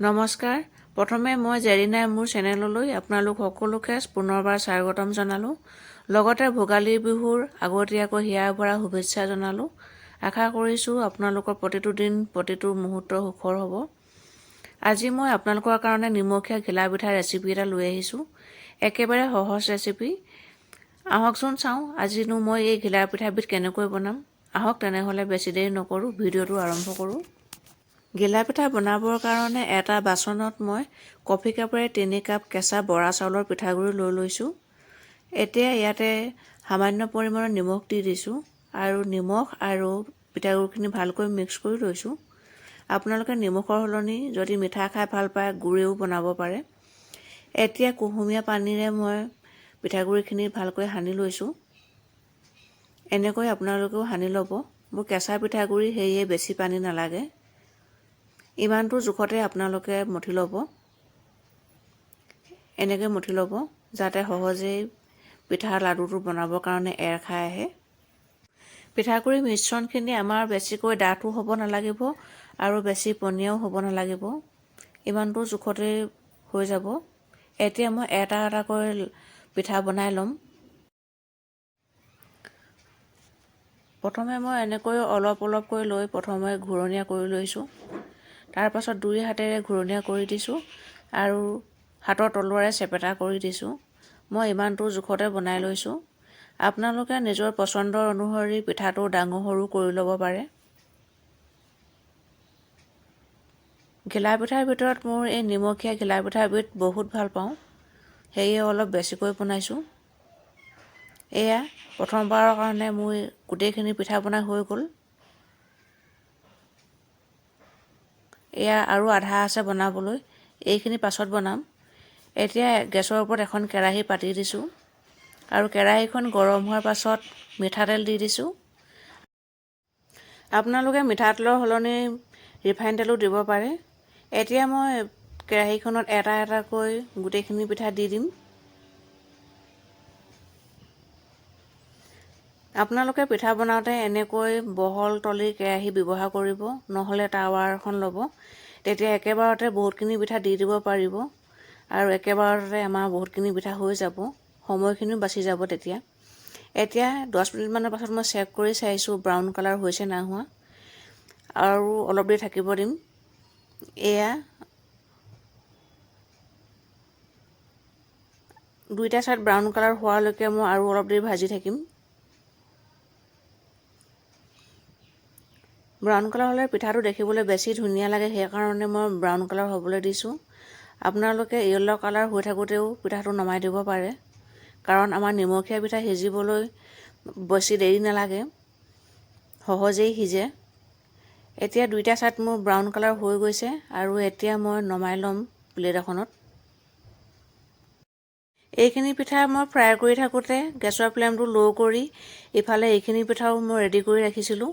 নমস্কাৰ। প্ৰথমে মই জেৰিনাই মোৰ চেনেললৈ আপোনালোক সকলোকে পুনৰবাৰ স্বাগতম জনালোঁ। লগতে ভোগালী বিহুৰ আগতীয়াকৈ হিয়াৰ ভৰা শুভেচ্ছা জনালোঁ। আশা কৰিছোঁ আপোনালোকৰ প্ৰতিটো দিন প্ৰতিটো মুহূৰ্ত সুখৰ হ'ব। আজি মই আপোনালোকৰ কাৰণে নিমখীয়া ঘিলা পিঠা ৰেচিপি এটা লৈ আহিছোঁ। একেবাৰে সহজ ৰেচিপি আহকচোন চাওঁ আজিনো মই এই ঘিলা পিঠাবিধ কেনেকৈ বনাম? আহক তেনেহ'লে বেছি দেৰি নকৰোঁ ভিডিঅ'টো আৰম্ভ কৰোঁ। ঘিলা পিঠা বনাবৰ কাৰণে এটা বাচনত মই কফি কাপেৰে তিনি কাপ কেঁচা বৰা চাউলৰ পিঠাগুড়ি লৈ লৈছোঁ। এতিয়া ইয়াতে সামান্য পৰিমাণৰ নিমখ দি দিছোঁ আৰু নিমখ আৰু পিঠাগুড়িখিনি ভালকৈ মিক্স কৰি লৈছোঁ। আপোনালোকে নিমখৰ সলনি যদি মিঠা খাই ভাল পায় গুড়েও বনাব পাৰে। এতিয়া কুহুমীয়া পানীৰে মই পিঠাগুড়িখিনি ভালকৈ সানি লৈছোঁ। এনেকৈ আপোনালোকেও সানি ল'ব। মোৰ কেঁচা পিঠাগুড়ি সেয়ে বেছি পানী নালাগে। ইমানটো জোখতে আপোনালোকে মঠি ল'ব। এনেকৈ মঠি ল'ব, যাতে সহজেই পিঠাৰ লাডুটো বনাবৰ কাৰণে এৰ খাই আহে। পিঠাগুড়িৰ মিশ্ৰণখিনি আমাৰ বেছিকৈ ডাঠো হ'ব নালাগিব আৰু বেছি পনীয়াও হ'ব নালাগিব। ইমানটো জোখতে হৈ যাব। এতিয়া মই এটা এটাকৈ পিঠা বনাই ল'ম। প্ৰথমে মই এনেকৈ অলপ অলপকৈ লৈ প্ৰথমে ঘূৰণীয়া কৰি লৈছোঁ। তাৰপাছত দুই হাতেৰে ঘূৰণীয়া কৰি দিছোঁ আৰু হাতৰ তলুৱাৰে চেপেটা কৰি দিছোঁ। মই ইমানটো জোখতে বনাই লৈছোঁ। আপোনালোকে নিজৰ পচন্দৰ অনুসৰি পিঠাটো ডাঙৰ সৰু কৰি ল'ব পাৰে। ঘিলা পিঠাৰ ভিতৰত মোৰ এই নিমখীয়া ঘিলা পিঠাবিধ বহুত ভাল পাওঁ। সেয়ে অলপ বেছিকৈ বনাইছোঁ। এয়া প্ৰথমবাৰৰ কাৰণে মোৰ গোটেইখিনি পিঠা বনাই হৈ গ'ল। এয়া আৰু আধা আছে বনাবলৈ। এইখিনি পাছত বনাম। এতিয়া গেছৰ ওপৰত এখন কেৰাহী পাতি দিছোঁ। আৰু কেৰাহীখন গৰম হোৱাৰ পাছত মিঠাতেল দি দিছোঁ। আপোনালোকে মিঠাতেলৰ সলনি ৰিফাইন তেলো দিব পাৰে। এতিয়া মই কেৰাহীখনত এটা এটাকৈ গোটেইখিনি পিঠা দি দিম। আপোনালোকে পিঠা বনাওঁতে এনেকৈ বহল তলিৰ কেৰাহী ব্যৱহাৰ কৰিব। নহ'লে টাৱাৰ এখন ল'ব। তেতিয়া একেবাৰতে বহুতখিনি পিঠা দি দিব পাৰিব। আৰু একেবাৰতে আমাৰ বহুতখিনি পিঠা হৈ যাব। সময়খিনিও বাচি যাব তেতিয়া। এতিয়া দহ মিনিটমানৰ পাছত মই চেক কৰি চাইছোঁ ব্ৰাউন কালাৰ হৈছে নাই হোৱা। আৰু অলপ দেৰি থাকিব দিম। এয়া দুইটা ছাইড ব্ৰাউন কালাৰ হোৱালৈকে মই আৰু অলপ দেৰি ভাজি থাকিম। ব্ৰাউন কালাৰ হ'লে পিঠাটো দেখিবলৈ বেছি ধুনীয়া লাগে, সেইকাৰণে মই ব্ৰাউন কালাৰ হ'বলৈ দিছোঁ। আপোনালোকে য়েল্ল' কালাৰ হৈ থাকোঁতেও পিঠাটো নমাই দিব পাৰে, কাৰণ আমাৰ নিমখীয়া পিঠা সিজিবলৈ বেছি দেৰি নালাগে, সহজেই সিজে। এতিয়া দুইটা ছাইড মোৰ ব্ৰাউন কালাৰ হৈ গৈছে আৰু এতিয়া মই নমাই ল'ম প্লেট এখনত। এইখিনি পিঠা মই ফ্ৰাই কৰি থাকোঁতে গেছৰ ফ্লেমটো ল' কৰি, ইফালে এইখিনি পিঠাও মই ৰেডি কৰি ৰাখিছিলোঁ।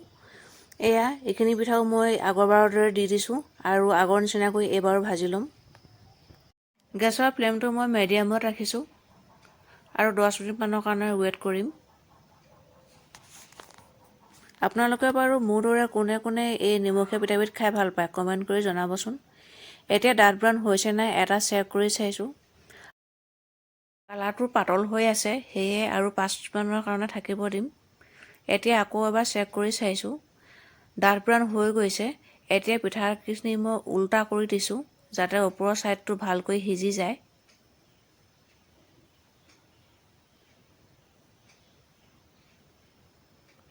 এয়া, এইখিনি পিঠাও মই আগৰবাৰৰ দৰে দি দিছোঁ আৰু আগৰ নিচিনাকৈ এইবাৰো ভাজি ল'ম। গেছৰ ফ্লেমটো মই মিডিয়ামত ৰাখিছোঁ আৰু দহ মিনিটমানৰ কাৰণে ৱেইট কৰিম। আপোনালোকে বাৰু মোৰ দৰে কোনে কোনে এই নিমখীয়া পিঠাবিধ খাই ভালো পায়, কমেণ্ট কৰি জনাবচোন। এতিয়া ডাঠ ব্ৰাউন হৈছে নাই এটা চেক কৰি চাইছোঁ। কালাৰটো পাতল হৈ আছে, সেয়ে আৰু পাঁচ মিনিটমানৰ কাৰণে থাকিব দিম। এতিয়া আকৌ এবাৰ চেক কৰি চাইছোঁ। ডাঠ হৈ গৈছে। এতিয়া পিঠাখিনি মই উল্টা কৰি দিছোঁ, যাতে ওপৰৰ ছাইডটো ভালকৈ সিজি যায়।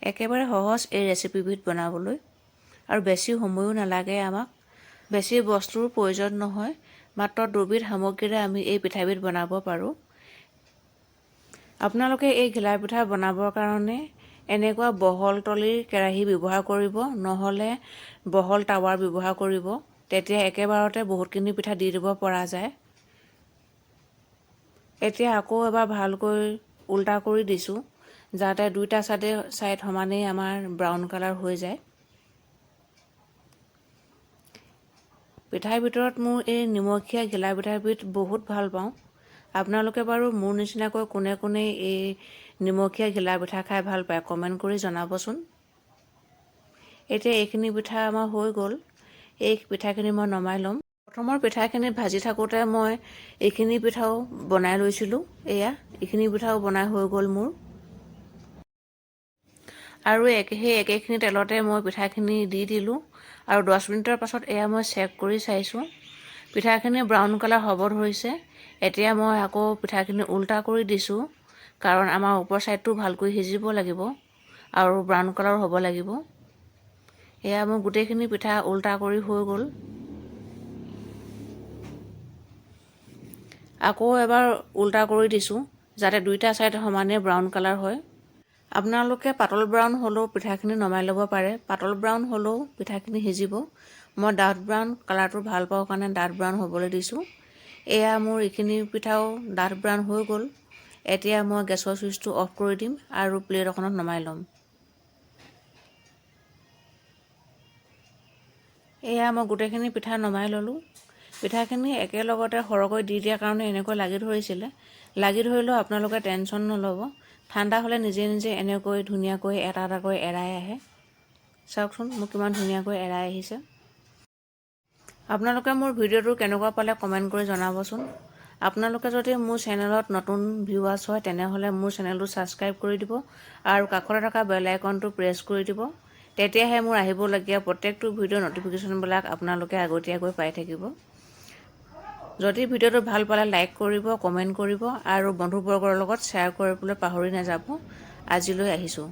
একেবাৰে সহজ এই ৰেচিপিবিধ বনাবলৈ। আৰু বেছি সময়ো নালাগে আমাক। বেছি বস্তুৰ প্ৰয়োজন নহয়, মাত্ৰ দুবিধ সামগ্ৰীৰে আমি এই পিঠাবিধ বনাব পাৰোঁ। আপোনালোকে এই ঘিলা পিঠা বনাবৰ কাৰণে এনেকুৱা বহল তলিৰ কেৰাহী ব্যৱহাৰ কৰিব, নহ'লে বহল টাৱাৰ ব্যৱহাৰ কৰিব, তেতিয়া একেবাৰতে বহুতখিনি পিঠা দি দিব পৰা যায়। এতিয়া আকৌ এবাৰ ভালকৈ উল্টা কৰি দিছোঁ, যাতে দুইটা ছাইডে, ছাইড সমানেই আমাৰ ব্ৰাউন কালাৰ হৈ যায়। পিঠাৰ ভিতৰত মোৰ এই নিমখীয়া ঘিলা পিঠাবিধ বহুত ভালো পাওঁ। আপোনালোকে বাৰু মোৰ নিচিনাকৈ কোনে কোনে এই নিমখীয়া ঘিলা পিঠা খাই ভাল পায় কমেণ্ট কৰি জনাবচোন। এতিয়া এইখিনি পিঠা আমাৰ হৈ গ'ল। এই পিঠাখিনি মই নমাই ল'ম। প্ৰথমৰ পিঠাখিনি ভাজি থাকোঁতে মই এইখিনি পিঠাও বনাই লৈছিলোঁ। এয়া এইখিনি পিঠাও বনাই হৈ গ'ল মোৰ। আৰু একে সেই একেখিনি তেলতে মই পিঠাখিনি দি দিলোঁ। আৰু দহ মিনিটৰ পাছত এয়া মই চেক কৰি চাইছোঁ। পিঠাখিনি ব্ৰাউন কালাৰ হ'ব ধৰিছে। এতিয়া মই আকৌ পিঠাখিনি উল্টা কৰি দিছোঁ, কাৰণ আমাৰ ওপৰ ছাইডটো ভালকৈ সিজিব লাগিব আৰু ব্ৰাউন কালাৰ হ'ব লাগিব। এয়া মোৰ গোটেইখিনি পিঠা উল্টা কৰি হৈ গ'ল। আকৌ এবাৰ উল্টা কৰি দিছোঁ, যাতে দুইটা ছাইড সমানে ব্ৰাউন কালাৰ হয়। আপোনালোকে পাতল ব্ৰাউন হ'লেও পিঠাখিনি নমাই ল'ব পাৰে। পাতল ব্ৰাউন হ'লেও পিঠাখিনি সিজিব। মই ডাঠ ব্ৰাউন কালাৰটো ভালো পাওঁ কাৰণে ডাঠ ব্ৰাউন হ'বলৈ দিছোঁ। এয়া মোৰ এইখিনি পিঠাও ডাঠ ব্ৰাউন হৈ গ'ল। এতিয়া মই গেছৰ চুইচটো অফ কৰি দিম আৰু প্লেট এখনত নমাই ল'ম। এয়া মই গোটেইখিনি পিঠা নমাই ল'লোঁ। পিঠাখিনি একেলগতে সৰহকৈ দি দিয়াৰ কাৰণে এনেকৈ লাগি ধৰিছিলে। লাগি ধৰিলেও আপোনালোকে টেনশ্যন নল'ব। ঠাণ্ডা হ'লে নিজে নিজে এনেকৈ ধুনীয়াকৈ এটা এটাকৈ এৰাই আহে। চাওকচোন মোক কিমান ধুনীয়াকৈ এৰাই আহিছে। আপোনালোকে মোৰ ভিডিঅ'টো কেনেকুৱা পালে কমেণ্ট কৰি জনাবচোন। আপোনালোকে যদি মোৰ চেনেলত নতুন ভিউৱাৰ্ছ হয় তেনেহ'লে মোৰ চেনেলটো ছাবস্ক্ৰাইব কৰি দিব আৰু কাষতে থকা বেল আইকনটো প্ৰেছ কৰি দিব। তেতিয়াহে মোৰ আহিবলগীয়া প্ৰত্যেকটো ভিডিঅ'ৰ ন'টিফিকেশ্যনবিলাক আপোনালোকে আগতীয়াকৈ পাই থাকিব। যদি ভিডিঅ'টো ভাল পালে লাইক কৰিব কমেণ্ট কৰিব আৰু বন্ধুবৰ্গৰ লগত শ্বেয়াৰ কৰিবলৈ পাহৰি নাযাব। আজিলৈ আহিছোঁ।